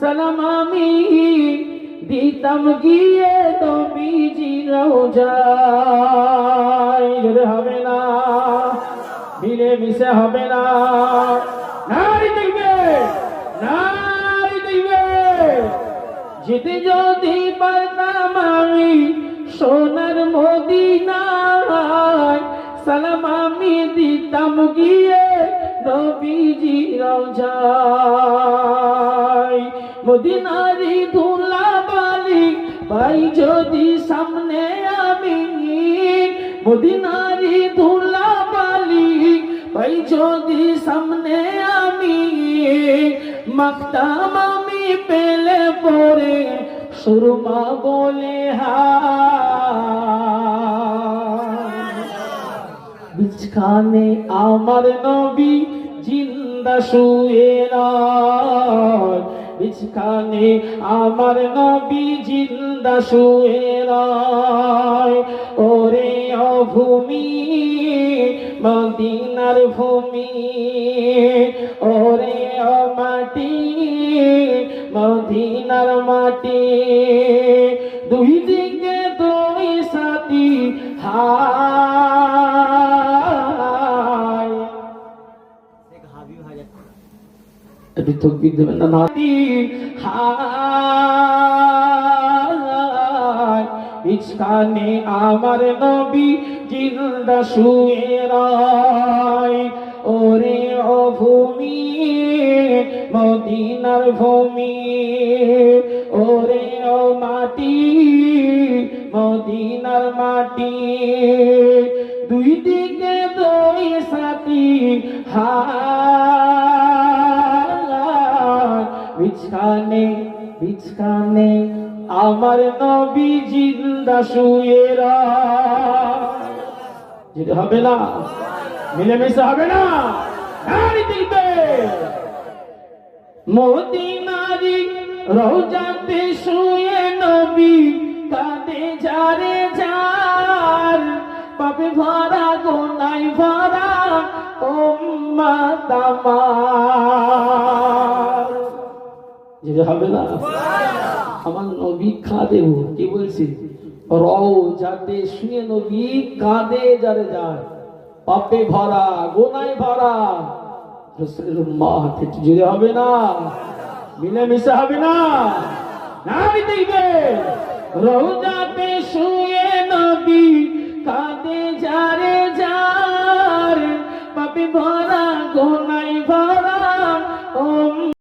সালাম আমি দিতাম গিয়ে তো বিজি রোজাই যদি হবে না, মিলে মিশে হবে না। নারী দেখবে নারী দেখবে। যেতে যদি পারতাম আমি সোনার মদিনায়, সালাম আমি দিতাম গিয়ে নবীজি রওজায় মদিনারি ধুলা বালি ভাই যদি সামনে আমি, মদিনারি ধুলা বালি ভাই যদি সামনে আমি, মাখতাম আমি পেলে পরে সুরমা বলে হা বিছখানে আমার নবী জিন্দা শুয়ে রয়। বিছখানে আমার নবী জিন্দা শুয়ে রয়। ওরে অভূমি, মদিনার ভূমি। ওরে ও মাটি মদিনার মাটি। দুই একটু তকবির ইসকানে আমার নবী জিন্দা শুয়ে ওরে ও ভূমি, মদিনার ভূমি। ওরে ও মাটি, মদিনার মাটি। দুই দিকে দুই সাথী, হায়। বিছখানে বিছখানে আমার নবী জিন্দা শুয়ে রায় যেতে হবে না, মিলেমিশে হবে না। দেখবে মদিনারি রোজাতে শুয়ে নবী কাঁদে যারে যার পাপে ভরা গোনাই ভরা, উম্মাত আমার। যেতে হবে না? আমার নবী কাঁদে ও, কি বলছি? রও যাতে শুয়ে নবী কাঁদে যারে যায়। পাপে ভরা, গোনায় ভরা। মা একটু জুড়ে হবে না? মিলেমিশে হবে না? নারী দেখবে রোজাতে শুয়ে নবী কাঁদে যারে যার পাপে ভরা